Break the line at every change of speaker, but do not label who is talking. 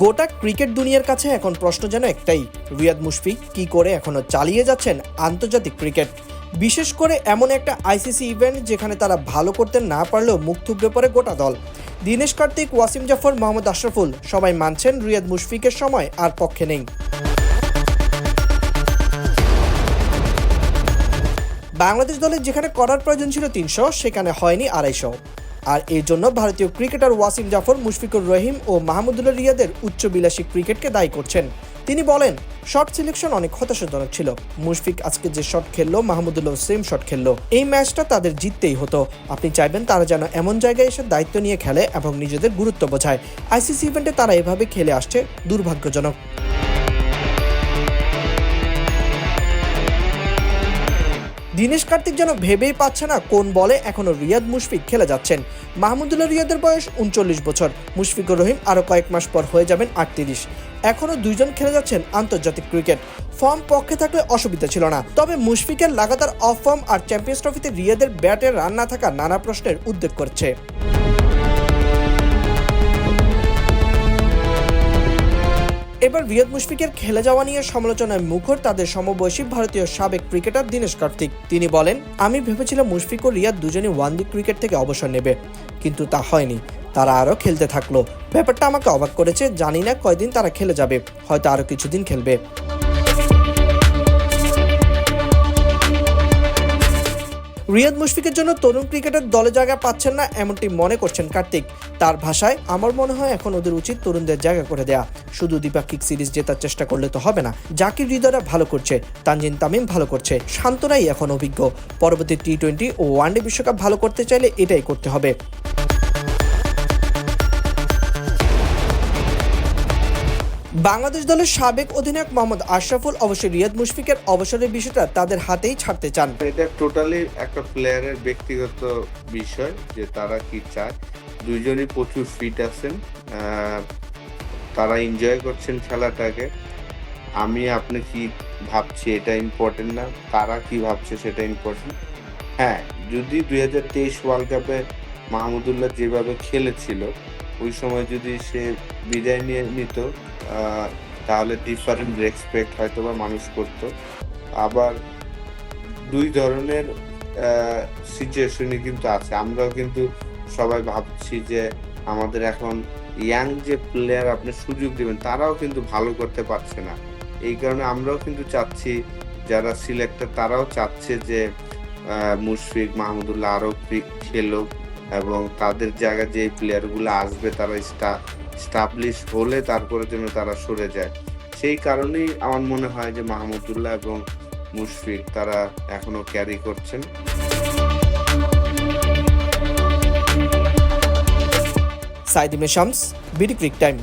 গোটা ক্রিকেট দুনিয়ার কাছে এখন প্রশ্ন যেন একটাই, রিয়াদ মুশফিক কি করে এখনও চালিয়ে যাচ্ছেন আন্তর্জাতিক ক্রিকেট? বিশেষ করে এমন একটা আইসিসি ইভেন্ট যেখানে তারা ভালো করতে না পারলেও মুখ থুবড়ে পড়ে গোটা দল। দিনেশ কার্তিক, ওয়াসিম জাফর, মোহাম্মদ আশরাফুল সবাই মানছেন রিয়াদ মুশফিকের সময় আর পক্ষে নেই। বাংলাদেশ দলের যেখানে করার প্রয়োজন ছিল তিনশো, সেখানে হয়নি আড়াইশো। আর এই জন্য ভারতীয় ক্রিকেটার ওয়াসিম জাফর, মুশফিকুর রহিম ও মাহমুদুল্লাহ রিয়াদের উচ্চবিলাসী ক্রিকেটকে দায়ী করছেন। তিনি বলেন, শট সিলেকশন অনেক হতাশাজনক ছিল। মুশফিক আজকে যে শট খেললো, মাহমুদুল্লাহ সেম শট খেললো। এই ম্যাচটা তাদের জিততেই হতো। আপনি চাইবেন তারা যেন এমন জায়গায় এসে দায়িত্ব নিয়ে খেলে এবং নিজেদের গুরুত্ব বোঝায়। আইসিসি ইভেন্টে তারা এভাবে খেলে আসছে দুর্ভাগ্যজনক। দিনেশ কার্তিক যেন ভেবেই পাচ্ছে না কোন বলে এখনও রিয়াদ মুশফিক খেলে যাচ্ছেন। মাহমুদুল্লাহ রিয়াদের বয়স উনচল্লিশ বছর। মুশফিকুর রহিম আরও কয়েক মাস পর হয়ে যাবেন আটত্রিশ। এখনও দুইজন খেলে যাচ্ছেন আন্তর্জাতিক ক্রিকেট। ফর্ম পক্ষে থাকলে অসুবিধা ছিল না। তবে মুশফিকের লাগাতার অফ ফর্ম আর চ্যাম্পিয়ন্স ট্রফিতে রিয়াদের ব্যাটের রান না থাকা নানা প্রশ্নের উদ্বেগ করছে। এবার রিয়াদ মুশফিকের খেলে যাওয়া নিয়ে সমালোচনায় মুখর তাদের সমবয়সী ভারতীয় সাবেক ক্রিকেটার দীনেশ কার্তিক। তিনি বলেন, আমি ভেবেছিলাম মুশফিক ও রিয়াদ দুজনই ওয়ান ডে ক্রিকেট থেকে অবসর নেবে, কিন্তু তা হয়নি। তারা আরও খেলতে থাকল। ব্যাপারটা আমাকে অবাক করেছে। জানি না কয়দিন তারা খেলে যাবে। হয়তো আরও কিছুদিন খেলবে। রিয়াদ মুশফিকের জন্য তরুণ ক্রিকেটার দলে জায়গা পাচ্ছেন না এমনটি মনে করছেন কার্তিক। তার ভাষায়, আমার মনে হয় এখন ওদের উচিত তরুণদের জায়গা করে দেয়া। শুধু দ্বিপাক্ষিক সিরিজ জেতার চেষ্টা করলে তো হবে না। জাকির হৃদয়রা ভালো করছে, তানজিন তামিম ভালো করছে শান্তরাই এখন অভিজ্ঞ। পরবর্তী টি টোয়েন্টি ও ওয়ানডে বিশ্বকাপ ভালো করতে চাইলে এটাই করতে হবে। বাংলাদেশ দলের সাবেক অধিনায়ক মোহাম্মদ আশরাফুল অবশ্য রিয়াদ মুশফিকের অবসরের বিষয়টা তাদের হাতেই ছাড়তে চান।
এটা টোটালি একটা প্লেয়ারের ব্যক্তিগত বিষয় যে তারা কি চায়। দুইজনই প্রচুর ফিট আছেন তারা এনজয় করছেন খেলাটাকে। আমি, আপনি কি ভাবছি এটা ইম্পর্টেন্ট না? তারা কি ভাবছে সেটা ইম্পর্টেন্ট হ্যাঁ যদি দুই হাজার তেইশ ওয়ার্ল্ড কাপে মাহমুদুল্লাহ যেভাবে খেলেছিল, ওই সময় যদি সে বিদায় নিয়ে নিত তাহলে ডিফারেন্ট রেসপেক্ট হয়তো বা মানুষ করতো। আবার দুই ধরনের সিচুয়েশনই কিন্তু আছে। আমরাও কিন্তু সবাই ভাবছি যে আমাদের এখন ইয়াং যে প্লেয়ার আপনি সুযোগ দেবেন, তারাও কিন্তু ভালো করতে পারছে না। এই কারণে আমরাও কিন্তু চাচ্ছি, যারা সিলেক্টর তারাও চাচ্ছে যে মুশফিক মাহমুদুল্লাহ আরও খেলুক। এবং তাদের জায়গায় যে প্লেয়ারগুলো আসবে, তারা স্টাবলিশ হলে তারপরে যেন তারা সরে যায়। সেই কারণেই আমার মনে হয় যে মাহমুদুল্লাহ এবং মুশফিক তারা এখনও ক্যারি করছেন।
Saeed Shams, BD cric time.